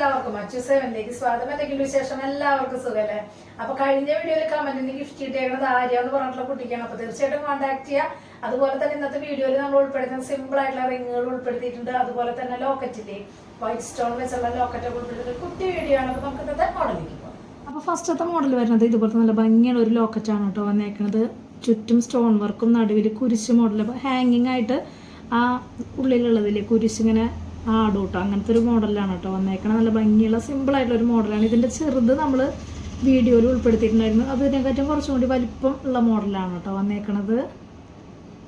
എല്ലാവർക്കും. അച്ചു സെവനിലേക്ക് സ്വാഗതം. എന്തെങ്കിലും വിശേഷം? എല്ലാവർക്കും സുഖല്ലേ? അപ്പൊ കഴിഞ്ഞ വീഡിയോയിൽ കമന്റിന് ഗിഫ്റ്റ് കിട്ടിയേക്കുന്നത് ആര്യ എന്ന് പറഞ്ഞിട്ടുള്ള കുട്ടിക്കാണ്. അപ്പൊ തീർച്ചയായിട്ടും കോൺടാക്ട് ചെയ്യുക അതുപോലെ തന്നെ ഇന്നത്തെ വീഡിയോയിൽ നമ്മൾ ഉൾപ്പെടുത്തുന്ന സിമ്പിൾ ആയിട്ടുള്ള റിങ്ങുകൾ ഉൾപ്പെടുത്തിയിട്ടുണ്ട്. അതുപോലെ തന്നെ ലോക്കറ്റില്ലേ വൈറ്റ് സ്റ്റോൺ വെച്ചുള്ള ലോക്കറ്റ് ഉൾപ്പെടുത്തിയിട്ട് കുട്ടി വീഡിയോ ആണ്. അപ്പൊ നമുക്ക് ഇന്നത്തെ മോഡലിലേക്ക് പോകാം. അപ്പോൾ ഫസ്റ്റത്തെ മോഡൽ വരുന്നത് ഇതുപോലത്തെ നല്ല ഭംഗിയുള്ള ഒരു ലോക്കറ്റാണ് കേട്ടോ വന്നേക്കുന്നത് ചുറ്റും സ്റ്റോൺ വർക്കും നടുവിൽ കുരിശ് മോഡൽ ഹാങ്ങിങ് ആയിട്ട് ആ ഉള്ളിലുള്ളതില്ലേ? കുരിശിങ്ങനെ ആടും കേട്ടോ അങ്ങനത്തെ ഒരു മോഡലാണ് കേട്ടോ വന്നേക്കണം നല്ല ഭംഗിയുള്ള സിമ്പിളായിട്ടുള്ള ഒരു മോഡലാണ്. ഇതിന്റെ ചെറുത് നമ്മൾ വീഡിയോയിൽ ഉൾപ്പെടുത്തിയിട്ടുണ്ടായിരുന്നു. അതിനെക്കാട്ടും കുറച്ചും കൂടി വലിപ്പം ഉള്ള മോഡലാണ് കേട്ടോ വന്നേക്കണത്.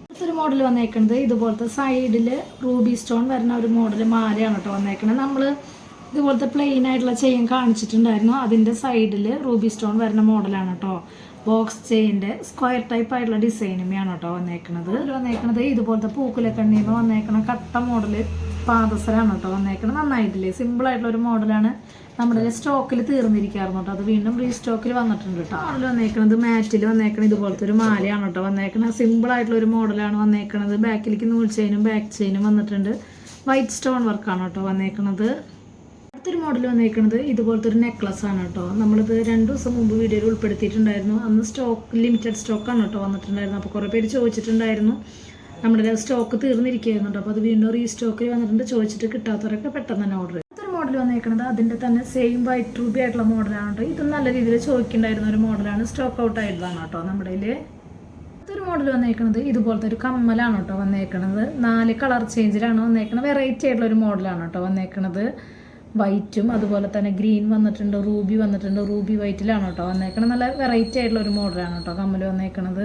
അടുത്തൊരു മോഡൽ വന്നേക്കുന്നത് ഇതുപോലത്തെ സൈഡിൽ റൂബി സ്റ്റോൺ വരുന്ന ഒരു മോഡൽ മാലയാണ് കേട്ടോ വന്നേക്കണത്. നമ്മൾ ഇതുപോലത്തെ പ്ലെയിൻ ആയിട്ടുള്ള ചെയിൻ കാണിച്ചിട്ടുണ്ടായിരുന്നു. അതിന്റെ സൈഡിൽ റൂബി സ്റ്റോൺ വരുന്ന മോഡലാണ് കേട്ടോ ബോക്സ് ചെയിന്റെ സ്ക്വയർ ടൈപ്പ് ആയിട്ടുള്ള ഡിസൈനുമാണ് കേട്ടോ വന്നേക്കണത്. വന്നേക്കണത് ഇതുപോലത്തെ പൂക്കുലക്കണ്ണിന്ന് വന്നേക്കണ കട്ട മോഡൽ പാദസരാണ് കേട്ടോ വന്നേക്കണത്. നന്നായിട്ടില്ലേ? സിമ്പിൾ ആയിട്ടുള്ള ഒരു മോഡലാണ് നമ്മുടെ സ്റ്റോക്കിൽ തീർന്നിരിക്കാറുണ്ട് കേട്ടോ അത് വീണ്ടും റീസ്റ്റോക്കിൽ വന്നിട്ടുണ്ട് കേട്ടോ മോഡൽ വന്നേക്കണത് മാറ്റിൽ വന്നേക്കണത് ഇതുപോലത്തെ ഒരു മാലയാണ് കേട്ടോ വന്നേക്കണത്. സിമ്പിൾ ആയിട്ടുള്ള ഒരു മോഡലാണ് വന്നേക്കണത്. ബാക്കിലേക്ക് നൂൽ ചെയിനും ബാക്ക് ചെയിനും വന്നിട്ടുണ്ട്. വൈറ്റ് സ്റ്റോൺ വർക്കാണ് കേട്ടോ വന്നേക്കണത്. അടുത്തൊരു മോഡൽ വന്നിരിക്കുന്നത് ഇതുപോലത്തെ ഒരു നെക്ലസ് ആണ് കേട്ടോ. നമ്മളിത് രണ്ട് ദിവസം മുമ്പ് വീഡിയോയിൽ ഉൾപ്പെടുത്തിയിട്ടുണ്ടായിരുന്നു. അന്ന് സ്റ്റോക്ക് ലിമിറ്റഡ് സ്റ്റോക്ക് ആണ് കേട്ടോ വന്നിട്ടുണ്ടായിരുന്നു അപ്പോൾ കുറേ പേര് ചോദിച്ചിട്ടുണ്ടായിരുന്നു. നമ്മുടെ സ്റ്റോക്ക് തീർന്നിരിക്കുകയായിരുന്നു അപ്പോൾ അത് വീണ്ടും റീസ്റ്റോക്കിൽ വന്നിട്ടുണ്ട്. ചോദിച്ചിട്ട് കിട്ടാത്തവരൊക്കെ പെട്ടെന്ന് തന്നെ ഓർഡർ അടുത്തൊരു മോഡൽ വന്നേക്കുന്നത് അതിന്റെ തന്നെ സെയിം വൈറ്റ് റൂബി ആയിട്ടുള്ള മോഡലാണ് കേട്ടോ. ഇത് നല്ല രീതിയിൽ ചോദിക്കുന്നുണ്ടായിരുന്ന ഒരു മോഡലാണ് സ്റ്റോക്ക് ഔട്ട് ആയതാണ് കേട്ടോ നമ്മുടെ അടുത്തൊരു മോഡൽ വന്നേക്കുന്നത് ഇതുപോലത്തെ ഒരു കമ്മലാണ് കേട്ടോ വന്നേക്കുന്നത് നാല് കളർ ചേഞ്ചിലാണ് വന്നേക്കുന്നത് വെറൈറ്റി ആയിട്ടുള്ള ഒരു മോഡലാണ് കേട്ടോ വന്നേക്കണത്. വൈറ്റും അതുപോലെ തന്നെ ഗ്രീൻ വന്നിട്ടുണ്ട് റൂബി വന്നിട്ടുണ്ട്. റൂബി വൈറ്റിലാണ് കേട്ടോ വന്നേക്കണത്. നല്ല വെറൈറ്റി ആയിട്ടുള്ള ഒരു മോഡലാണ് കേട്ടോ കമ്മൽ വന്നേക്കണത്.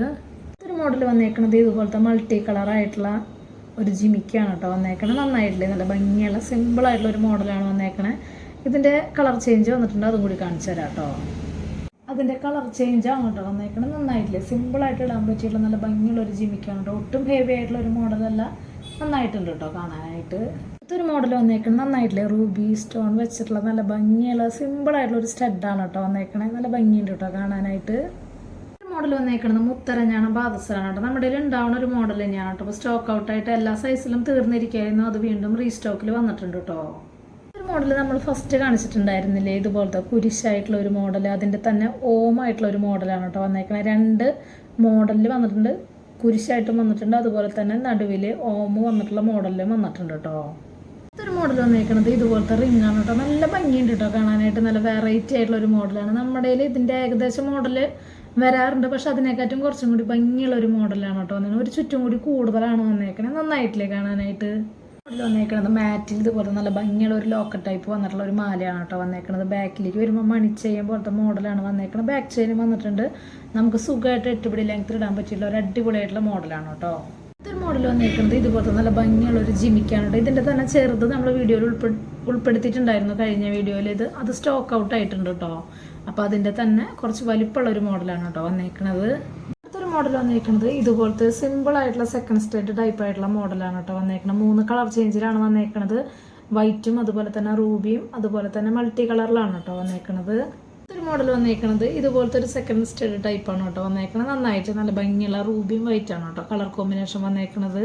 ഒരു മോഡൽ വന്നേക്കണത് ഇതുപോലത്തെ മൾട്ടി കളർ ആയിട്ടുള്ള ഒരു ജിമിക്കാണ് കേട്ടോ വന്നേക്കണത്. നന്നായിട്ടില്ലേ? നല്ല ഭംഗിയുള്ള സിമ്പിൾ ആയിട്ടുള്ള ഒരു മോഡലാണ് വന്നേക്കണത് ഇതിന്റെ കളർ ചേഞ്ച് വന്നിട്ടുണ്ട്. അതും കൂടി കാണിച്ചു തരാം കേട്ടോ. അതിന്റെ കളർ ചേഞ്ച് ആണ് കേട്ടോ വന്നേക്കണത്. നന്നായിട്ടില്ലേ? സിമ്പിളായിട്ട് ഇടാൻ പറ്റിയിട്ടുള്ള നല്ല ഭംഗിയുള്ള ഒരു ജിമിക്കാണ് കേട്ടോ. ഒട്ടും ഹെവി ആയിട്ടുള്ള ഒരു മോഡലല്ല നന്നായിട്ടുണ്ട് കേട്ടോ കാണാനായിട്ട്. ഇതൊരു മോഡൽ വന്നേക്കണത് നന്നായിട്ടില്ലേ? റൂബി സ്റ്റോൺ വെച്ചിട്ടുള്ള നല്ല ഭംഗിയുള്ള സിമ്പിളായിട്ടുള്ള ഒരു സ്റ്റഡാണ് കേട്ടോ വന്നേക്കണേ. നല്ല ഭംഗിയുണ്ട് കേട്ടോ കാണാനായിട്ട്. മോഡൽ വന്നേക്കണത് മുത്തരഞ്ഞാണ് ബാധസരാണ് കേട്ടോ. നമ്മുടെ ഉണ്ടാവുന്ന ഒരു മോഡൽ തന്നെയാണ് കേട്ടോ. അപ്പോൾ സ്റ്റോക്ക് ഔട്ടായിട്ട് എല്ലാ സൈസിലും തീർന്നിരിക്കുകയായിരുന്നു. അത് വീണ്ടും റീസ്റ്റോക്കിൽ വന്നിട്ടുണ്ട് കേട്ടോ. മോഡൽ നമ്മൾ ഫസ്റ്റ് കാണിച്ചിട്ടുണ്ടായിരുന്നില്ലേ? ഇതുപോലത്തെ കുരിശായിട്ടുള്ള ഒരു മോഡൽ അതിന്റെ തന്നെ ഓമായിട്ടുള്ള ഒരു മോഡലാണ് കേട്ടോ വന്നേക്കുന്നത് രണ്ട് മോഡലിൽ വന്നിട്ടുണ്ട്. കുരിശായിട്ടും വന്നിട്ടുണ്ട്. അതുപോലെ തന്നെ നടുവിൽ ഓമ് വന്നിട്ടുള്ള മോഡലിലും വന്നിട്ടുണ്ട് കേട്ടോ. ഇതൊരു മോഡൽ വന്നേക്കണത് ഇതുപോലത്തെ റിംഗ് ആണ് കേട്ടോ നല്ല ഭംഗിയുണ്ട് കേട്ടോ കാണാനായിട്ട്. നല്ല വെറൈറ്റി ആയിട്ടുള്ള ഒരു മോഡലാണ് നമ്മുടെ ഇതിന്റെ ഏകദേശം മോഡൽ വരാറുണ്ട്. പക്ഷെ അതിനെക്കാട്ടും കുറച്ചും കൂടി ഭംഗിയുള്ള ഒരു മോഡലാണ് കേട്ടോ വന്നത് ഒരു ചുറ്റും കൂടി കൂടുതലാണ് വന്നേക്കണേ നന്നായിട്ടില്ലേ കാണാനായിട്ട്? മോഡൽ വന്നേക്കണത് മാറ്റിൽ ഇതുപോലെ നല്ല ഭംഗിയുള്ള ഒരു ലോക്കറ്റ് ടൈപ്പ് വന്നിട്ടുള്ള ഒരു മാലയാണ് കേട്ടോ വന്നേക്കണത്. ബാക്കിലേക്ക് വരുമ്പോൾ മണി ചെയിൻ പോലത്തെ മോഡലാണ് വന്നേക്കണത്. ബാക്ക് ചെയിൻ വന്നിട്ടുണ്ട്. നമുക്ക് സുഖമായിട്ട് എട്ടുപിടി ലെങ്ത്തിൽ ഇടാൻ പറ്റിയുള്ള ഒരു അടിപൊളിയായിട്ടുള്ള മോഡലാണ് കേട്ടോ ഇതൊരു മോഡൽ വന്നേക്കുന്നത് ഇതുപോലത്തെ നല്ല ഭംഗിയുള്ള ഒരു ജിമിക്കാണ് കേട്ടോ. ഇതിന്റെ തന്നെ ചെറുത് നമ്മൾ വീഡിയോയിൽ ഉൾപ്പെ ഉൾപ്പെടുത്തിയിട്ടുണ്ടായിരുന്നു കഴിഞ്ഞ വീഡിയോയിൽ. ഇത് അത് സ്റ്റോക്ക് ഔട്ട് ആയിട്ടുണ്ട് കേട്ടോ. അപ്പോൾ അതിന്റെ തന്നെ കുറച്ച് വലിപ്പമുള്ള ഒരു മോഡലാണ് കേട്ടോ വന്നിരിക്കുന്നത് അടുത്തൊരു മോഡൽ വന്നേക്കുന്നത് ഇതുപോലത്തെ സിമ്പിൾ ആയിട്ടുള്ള സെക്കൻഡ് സ്റ്റേറ്റ് ടൈപ്പ് ആയിട്ടുള്ള മോഡലാണ് കേട്ടോ വന്നിരിക്കുന്നത് മൂന്ന് കളർ ചേഞ്ചിലാണ് വന്നിരിക്കുന്നത് വൈറ്റും അതുപോലെ തന്നെ റൂബിയും അതുപോലെ തന്നെ മൾട്ടി കളറിലാണ് കേട്ടോ വന്നേക്കണത്. ഒരു മോഡൽ വന്നേക്കണത്. ഇതുപോലത്തെ ഒരു സെക്കൻഡ് സ്റ്റേഡ് ടൈപ്പാണ് കേട്ടോ വന്നേക്കണത്. നന്നായിട്ട് നല്ല ഭംഗിയുള്ള റൂബിയും വൈറ്റ് ആണ് കേട്ടോ. കളർ കോമ്പിനേഷൻ വന്നേക്കണത്.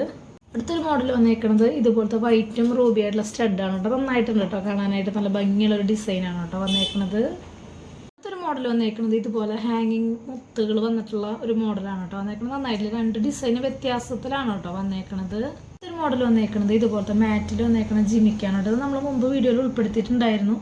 അടുത്തൊരു മോഡൽ വന്നേക്കണത് ഇതുപോലത്തെ വൈറ്റും റൂബി ആയിട്ടുള്ള ആണ് കേട്ടോ. നന്നായിട്ടുണ്ട് കേട്ടോ. കാണാനായിട്ട് നല്ല ഭംഗിയുള്ള ഒരു ഡിസൈനാണ് കേട്ടോ വന്നേക്കണത്. മോഡൽ വന്നേക്കുന്നത് ഇതുപോലെ ഹാങ്ങിങ് മുത്തുകൾ വന്നിട്ടുള്ള ഒരു മോഡലാണ് കേട്ടോ വന്നേക്കുന്നത്. നന്നായിട്ടില്ല രണ്ട് ഡിസൈന് വ്യത്യാസത്തിലാണ് കേട്ടോ വന്നേക്കുന്നത് ഒരു മോഡൽ വന്നേക്കുന്നത് ഇതുപോലത്തെ മാറ്റിൽ വന്നേക്കുന്ന ജിമിക്കാണ് കേട്ടോ നമ്മൾ മുമ്പ് വീഡിയോയിൽ ഉൾപ്പെടുത്തിയിട്ടുണ്ടായിരുന്നു.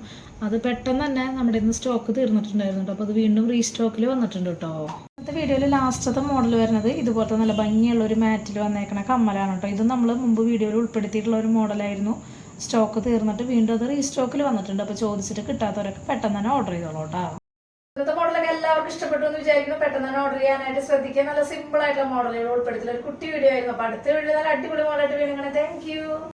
അത് പെട്ടെന്ന് തന്നെ നമ്മുടെ ഇന്ന് സ്റ്റോക്ക് തീർന്നിട്ടുണ്ടായിരുന്നു കേട്ടോ അപ്പോൾ അത് വീണ്ടും റീസ്റ്റോക്കിൽ വന്നിട്ടുണ്ട് കേട്ടോ ഇന്നത്തെ വീഡിയോയിൽ ലാസ്റ്റത്തെ മോഡൽ വരുന്നത് ഇതുപോലത്തെ നല്ല ഭംഗിയുള്ള ഒരു മാറ്റിൽ വന്നേക്കണ കമ്മലാണ് കേട്ടോ ഇത് നമ്മൾ മുമ്പ് വീഡിയോയിൽ ഉൾപ്പെടുത്തിയിട്ടുള്ള ഒരു മോഡലായിരുന്നു സ്റ്റോക്ക് തീർന്നിട്ട് വീണ്ടും അത് റീസ്റ്റോക്കിൽ വന്നിട്ടുണ്ട്. അപ്പോൾ ചോദിച്ചിട്ട് കിട്ടാത്തവരൊക്കെ പെട്ടെന്ന് തന്നെ ഓർഡർ ചെയ്തോളൂ കേട്ടോ എല്ലാവർക്കും ഇഷ്ടപ്പെട്ടു എന്ന് വിചാരിക്കുന്നു. പെട്ടെന്ന് തന്നെ ഓർഡർ ചെയ്യാനായിട്ട് ശ്രദ്ധിക്കുക. നല്ല സിമ്പിൾ ആയിട്ടുള്ള മോഡലുകൾ ഉൾപ്പെടുത്തില്ല ഒരു കുട്ടി വീഡിയോ ആയിരുന്നു. അപ്പൊ അടുത്ത വീഡിയോ നല്ല അടിപൊളി മോഡലായിട്ട് വീണ്ടും താങ്ക് യു